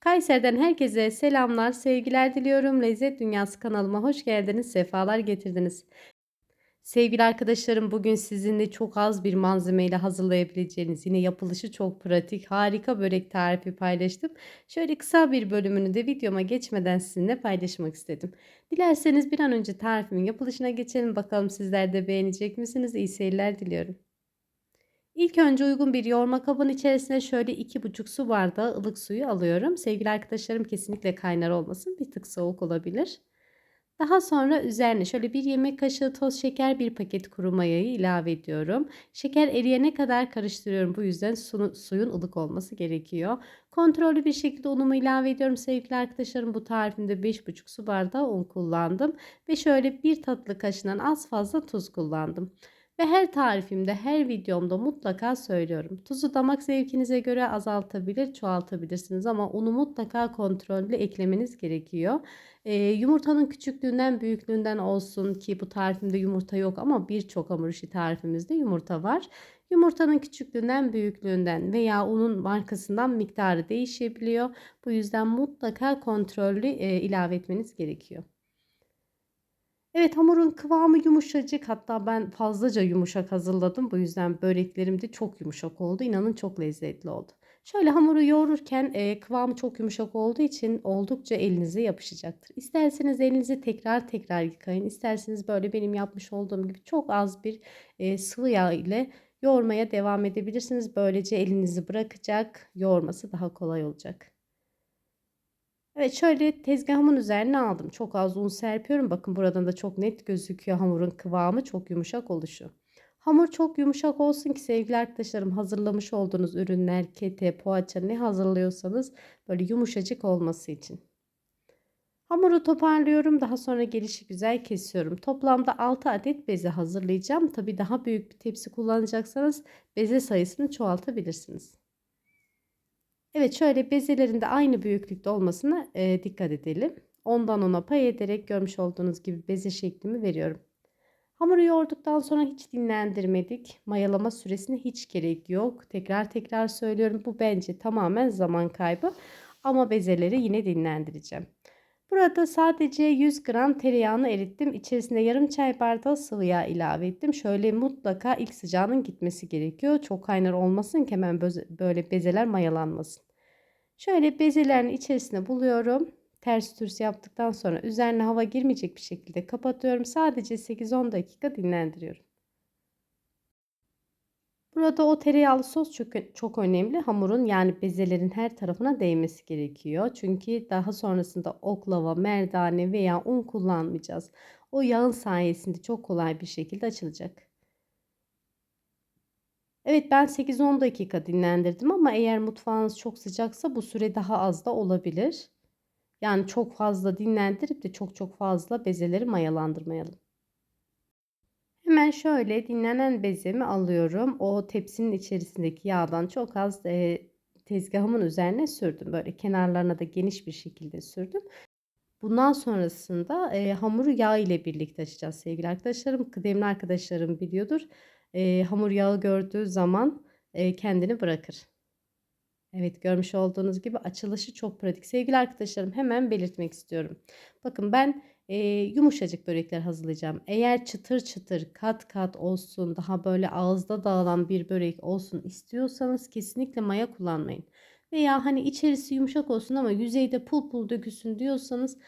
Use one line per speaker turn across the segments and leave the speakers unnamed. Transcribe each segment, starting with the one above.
Kayseri'den herkese selamlar, sevgiler diliyorum. Lezzet Dünyası kanalıma hoş geldiniz, sefalar getirdiniz. Sevgili arkadaşlarım, bugün sizinle çok az bir malzemeyle hazırlayabileceğiniz, yine yapılışı çok pratik, harika börek tarifi paylaştım. Şöyle kısa bir bölümünü de videoma geçmeden sizinle paylaşmak istedim. Dilerseniz bir an önce tarifimin yapılışına geçelim. Bakalım sizler de beğenecek misiniz? İyi seyirler diliyorum. İlk önce uygun bir yoğurma kabının içerisine şöyle 2,5 su bardağı ılık suyu alıyorum. Sevgili arkadaşlarım kesinlikle kaynar olmasın. Bir tık soğuk olabilir. Daha sonra üzerine şöyle bir yemek kaşığı toz şeker, bir paket kuru mayayı ilave ediyorum. Şeker eriyene kadar karıştırıyorum. Bu yüzden su, suyun ılık olması gerekiyor. Kontrollü bir şekilde unumu ilave ediyorum. Sevgili arkadaşlarım bu tarifimde 5,5 su bardağı un kullandım. Ve şöyle bir tatlı kaşığından az fazla tuz kullandım. Ve her tarifimde, her videomda mutlaka söylüyorum. Tuzu damak zevkinize göre azaltabilir, çoğaltabilirsiniz ama unu mutlaka kontrollü eklemeniz gerekiyor. Ee, yumurtanın küçüklüğünden, büyüklüğünden olsun ki bu tarifimde yumurta yok ama birçok hamur işi tarifimizde yumurta var. Yumurtanın küçüklüğünden, büyüklüğünden veya unun markasından miktarı değişebiliyor. Bu yüzden mutlaka kontrollü e, ilave etmeniz gerekiyor. Evet hamurun kıvamı yumuşacık hatta ben fazlaca yumuşak hazırladım. Bu yüzden böreklerim de çok yumuşak oldu. İnanın çok lezzetli oldu. Şöyle hamuru yoğururken e, kıvamı çok yumuşak olduğu için oldukça elinize yapışacaktır. İsterseniz elinizi tekrar tekrar yıkayın. İsterseniz böyle benim yapmış olduğum gibi çok az bir e, sıvı yağ ile yoğurmaya devam edebilirsiniz. Böylece elinizi bırakacak, yoğurması daha kolay olacak. Evet şöyle tezgahımın üzerine aldım. Çok az un serpiyorum. Bakın buradan da çok net gözüküyor hamurun kıvamı çok yumuşak oluşu. Hamur çok yumuşak olsun ki sevgili arkadaşlarım hazırlamış olduğunuz ürünler, kete, poğaça ne hazırlıyorsanız böyle yumuşacık olması için. Hamuru toparlıyorum. Daha sonra gelişi güzel kesiyorum. Toplamda 6 adet beze hazırlayacağım. Tabi daha büyük bir tepsi kullanacaksanız beze sayısını çoğaltabilirsiniz. Evet şöyle bezelerin de aynı büyüklükte olmasına e, dikkat edelim. Ondan ona pay ederek görmüş olduğunuz gibi beze şeklimi veriyorum. Hamuru yoğurduktan sonra hiç dinlendirmedik. Mayalama süresine hiç gerek yok. Tekrar tekrar söylüyorum. Bu bence tamamen zaman kaybı. Ama bezeleri yine dinlendireceğim. Burada sadece 100 gram tereyağını erittim. İçerisine yarım çay bardağı sıvı yağ ilave ettim. Şöyle mutlaka ilk sıcağının gitmesi gerekiyor. Çok kaynar olmasın ki hemen böyle bezeler mayalanmasın. Şöyle bezelerin içerisine buluyorum. Ters türs yaptıktan sonra üzerine hava girmeyecek bir şekilde kapatıyorum. Sadece 8-10 dakika dinlendiriyorum. Burada o tereyağlı sos çok, çok önemli. Hamurun yani bezelerin her tarafına değmesi gerekiyor. Çünkü daha sonrasında oklava, merdane veya un kullanmayacağız. O yağın sayesinde çok kolay bir şekilde açılacak. Evet ben 8-10 dakika dinlendirdim ama eğer mutfağınız çok sıcaksa bu süre daha az da olabilir. Yani çok fazla dinlendirip de çok çok fazla bezeleri mayalandırmayalım. Hemen şöyle dinlenen bezemi alıyorum. O tepsinin içerisindeki yağdan çok az e, tezgahımın üzerine sürdüm. Böyle kenarlarına da geniş bir şekilde sürdüm. Bundan sonrasında e, hamuru yağ ile birlikte açacağız sevgili arkadaşlarım. Kıdemli arkadaşlarım biliyordur. E, hamur yağı gördüğü zaman e, kendini bırakır. Evet görmüş olduğunuz gibi açılışı çok pratik. Sevgili arkadaşlarım hemen belirtmek istiyorum. Bakın ben e, yumuşacık börekler hazırlayacağım. Eğer çıtır çıtır kat kat olsun daha böyle ağızda dağılan bir börek olsun istiyorsanız kesinlikle maya kullanmayın. Veya hani içerisi yumuşak olsun ama yüzeyde pul pul dökülsün diyorsanız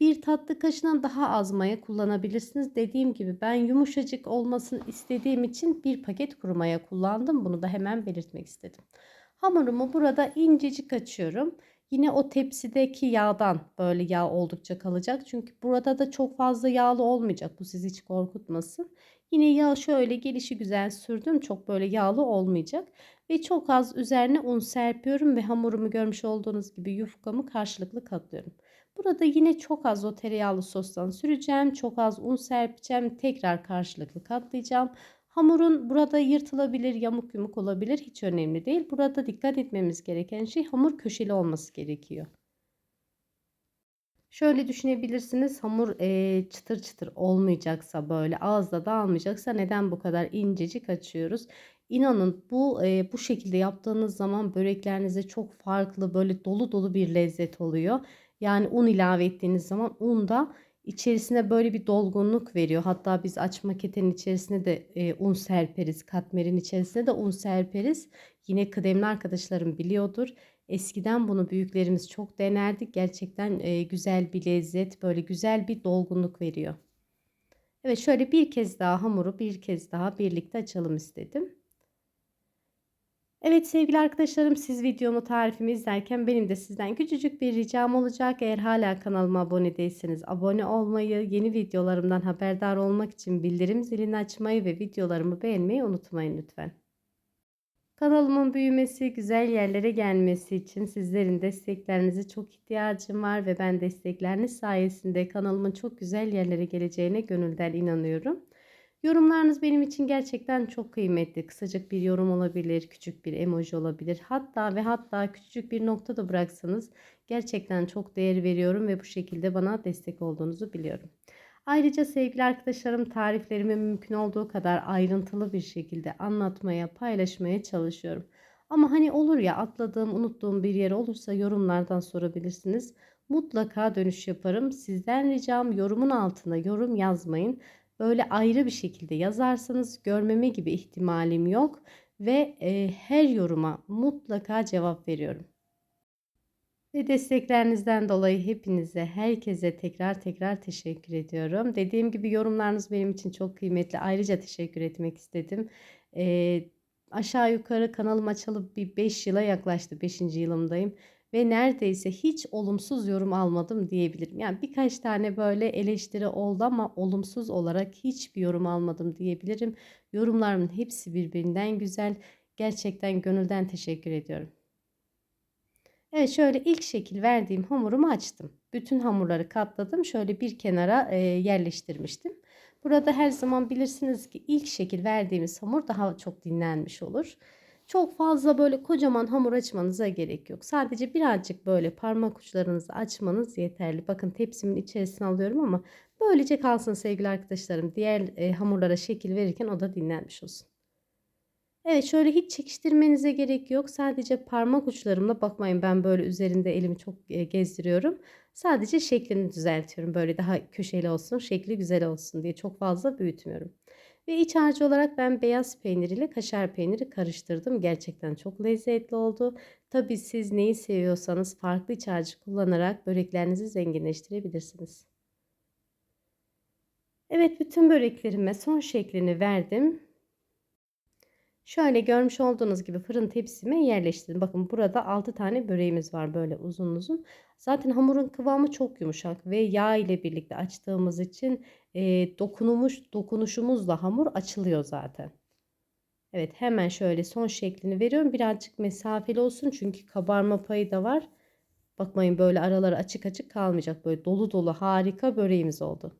bir tatlı kaşığından daha az maya kullanabilirsiniz. Dediğim gibi ben yumuşacık olmasını istediğim için bir paket kuru maya kullandım. Bunu da hemen belirtmek istedim. Hamurumu burada incecik açıyorum. Yine o tepsideki yağdan böyle yağ oldukça kalacak. Çünkü burada da çok fazla yağlı olmayacak. Bu sizi hiç korkutmasın. Yine yağ şöyle gelişi güzel sürdüm. Çok böyle yağlı olmayacak. Ve çok az üzerine un serpiyorum ve hamurumu görmüş olduğunuz gibi yufkamı karşılıklı katlıyorum. Burada yine çok az o tereyağlı sostan süreceğim. Çok az un serpeceğim. Tekrar karşılıklı katlayacağım. Hamurun burada yırtılabilir, yamuk yumuk olabilir. Hiç önemli değil. Burada dikkat etmemiz gereken şey hamur köşeli olması gerekiyor. Şöyle düşünebilirsiniz hamur e, çıtır çıtır olmayacaksa böyle ağızda dağılmayacaksa neden bu kadar incecik açıyoruz? İnanın bu, eee, bu şekilde yaptığınız zaman böreklerinize çok farklı, böyle dolu dolu bir lezzet oluyor. Yani un ilave ettiğiniz zaman un da içerisine böyle bir dolgunluk veriyor. Hatta biz açma ketenin içerisine de, eee, un serperiz. Katmerin içerisine de un serperiz. Yine kıdemli arkadaşlarım biliyordur. Eskiden bunu büyüklerimiz çok denerdik. Gerçekten, eee, güzel bir lezzet, böyle güzel bir dolgunluk veriyor. Evet, şöyle bir kez daha hamuru bir kez daha birlikte açalım istedim. Evet sevgili arkadaşlarım siz videomu tarifimi izlerken benim de sizden küçücük bir ricam olacak. Eğer hala kanalıma abone değilseniz abone olmayı, yeni videolarımdan haberdar olmak için bildirim zilini açmayı ve videolarımı beğenmeyi unutmayın lütfen. Kanalımın büyümesi, güzel yerlere gelmesi için sizlerin desteklerinize çok ihtiyacım var ve ben destekleriniz sayesinde kanalımın çok güzel yerlere geleceğine gönülden inanıyorum. Yorumlarınız benim için gerçekten çok kıymetli. Kısacık bir yorum olabilir, küçük bir emoji olabilir. Hatta ve hatta küçücük bir nokta da bıraksanız gerçekten çok değer veriyorum ve bu şekilde bana destek olduğunuzu biliyorum. Ayrıca sevgili arkadaşlarım tariflerimi mümkün olduğu kadar ayrıntılı bir şekilde anlatmaya, paylaşmaya çalışıyorum. Ama hani olur ya atladığım, unuttuğum bir yer olursa yorumlardan sorabilirsiniz. Mutlaka dönüş yaparım. Sizden ricam yorumun altına yorum yazmayın. Böyle ayrı bir şekilde yazarsanız görmeme gibi ihtimalim yok ve e, her yoruma mutlaka cevap veriyorum. Ve desteklerinizden dolayı hepinize, herkese tekrar tekrar teşekkür ediyorum. Dediğim gibi yorumlarınız benim için çok kıymetli. Ayrıca teşekkür etmek istedim. Ee, aşağı yukarı kanalım açalı bir 5 yıla yaklaştı. 5. yılımdayım. Ve neredeyse hiç olumsuz yorum almadım diyebilirim. Yani birkaç tane böyle eleştiri oldu ama olumsuz olarak hiçbir yorum almadım diyebilirim. Yorumlarımın hepsi birbirinden güzel. Gerçekten gönülden teşekkür ediyorum. Evet şöyle ilk şekil verdiğim hamurumu açtım. Bütün hamurları katladım. Şöyle bir kenara e, yerleştirmiştim. Burada her zaman bilirsiniz ki ilk şekil verdiğimiz hamur daha çok dinlenmiş olur. Çok fazla böyle kocaman hamur açmanıza gerek yok. Sadece birazcık böyle parmak uçlarınızı açmanız yeterli. Bakın tepsimin içerisine alıyorum ama böylece kalsın sevgili arkadaşlarım. Diğer e, hamurlara şekil verirken o da dinlenmiş olsun. Evet şöyle hiç çekiştirmenize gerek yok. Sadece parmak uçlarımla bakmayın ben böyle üzerinde elimi çok e, gezdiriyorum. Sadece şeklini düzeltiyorum. Böyle daha köşeli olsun, şekli güzel olsun diye çok fazla büyütmüyorum. Ve iç harcı olarak ben beyaz peynir ile kaşar peyniri karıştırdım. Gerçekten çok lezzetli oldu. Tabi siz neyi seviyorsanız farklı iç harcı kullanarak böreklerinizi zenginleştirebilirsiniz. Evet bütün böreklerime son şeklini verdim. Şöyle görmüş olduğunuz gibi fırın tepsime yerleştirdim. Bakın burada 6 tane böreğimiz var böyle uzun uzun. Zaten hamurun kıvamı çok yumuşak ve yağ ile birlikte açtığımız için e, dokunmuş dokunuşumuzla hamur açılıyor zaten. Evet hemen şöyle son şeklini veriyorum. Birazcık mesafeli olsun çünkü kabarma payı da var. Bakmayın böyle araları açık açık kalmayacak. Böyle dolu dolu harika böreğimiz oldu.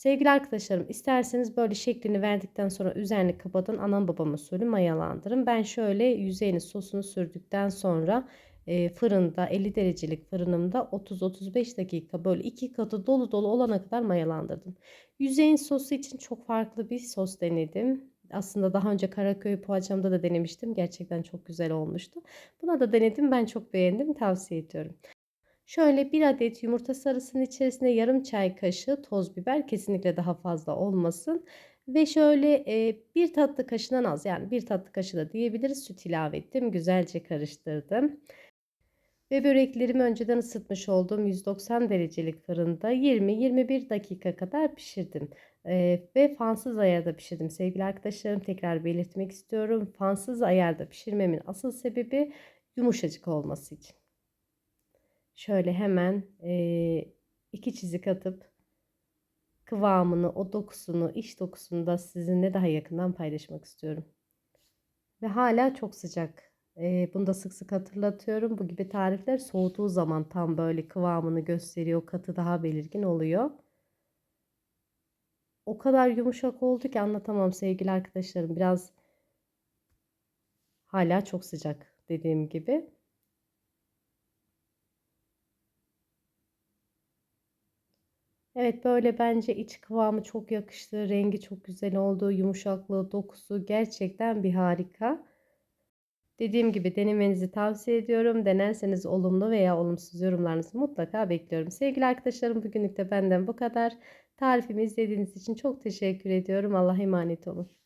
Sevgili arkadaşlarım isterseniz böyle şeklini verdikten sonra üzerini kapatın. Anam babam usulü mayalandırın. Ben şöyle yüzeyini sosunu sürdükten sonra e, fırında 50 derecelik fırınımda 30-35 dakika böyle iki katı dolu dolu olana kadar mayalandırdım. Yüzeyin sosu için çok farklı bir sos denedim. Aslında daha önce Karaköy poğaçamda da denemiştim. Gerçekten çok güzel olmuştu. Buna da denedim. Ben çok beğendim. Tavsiye ediyorum. Şöyle bir adet yumurta sarısının içerisine yarım çay kaşığı toz biber kesinlikle daha fazla olmasın. Ve şöyle e, bir tatlı kaşığından az yani bir tatlı kaşığı da diyebiliriz süt ilave ettim. Güzelce karıştırdım. Ve böreklerimi önceden ısıtmış olduğum 190 derecelik fırında 20-21 dakika kadar pişirdim. Ee, ve fansız ayarda pişirdim sevgili arkadaşlarım. Tekrar belirtmek istiyorum. Fansız ayarda pişirmemin asıl sebebi yumuşacık olması için. Şöyle hemen e, iki çizik atıp kıvamını, o dokusunu, iç dokusunu da sizinle daha yakından paylaşmak istiyorum. Ve hala çok sıcak. E, bunu da sık sık hatırlatıyorum. Bu gibi tarifler soğuduğu zaman tam böyle kıvamını gösteriyor. Katı daha belirgin oluyor. O kadar yumuşak oldu ki anlatamam sevgili arkadaşlarım. Biraz hala çok sıcak dediğim gibi. Evet, böyle bence iç kıvamı çok yakıştı. Rengi çok güzel oldu. Yumuşaklığı, dokusu gerçekten bir harika. Dediğim gibi denemenizi tavsiye ediyorum. Denerseniz olumlu veya olumsuz yorumlarınızı mutlaka bekliyorum. Sevgili arkadaşlarım bugünlük de benden bu kadar. Tarifimi izlediğiniz için çok teşekkür ediyorum. Allah'a emanet olun.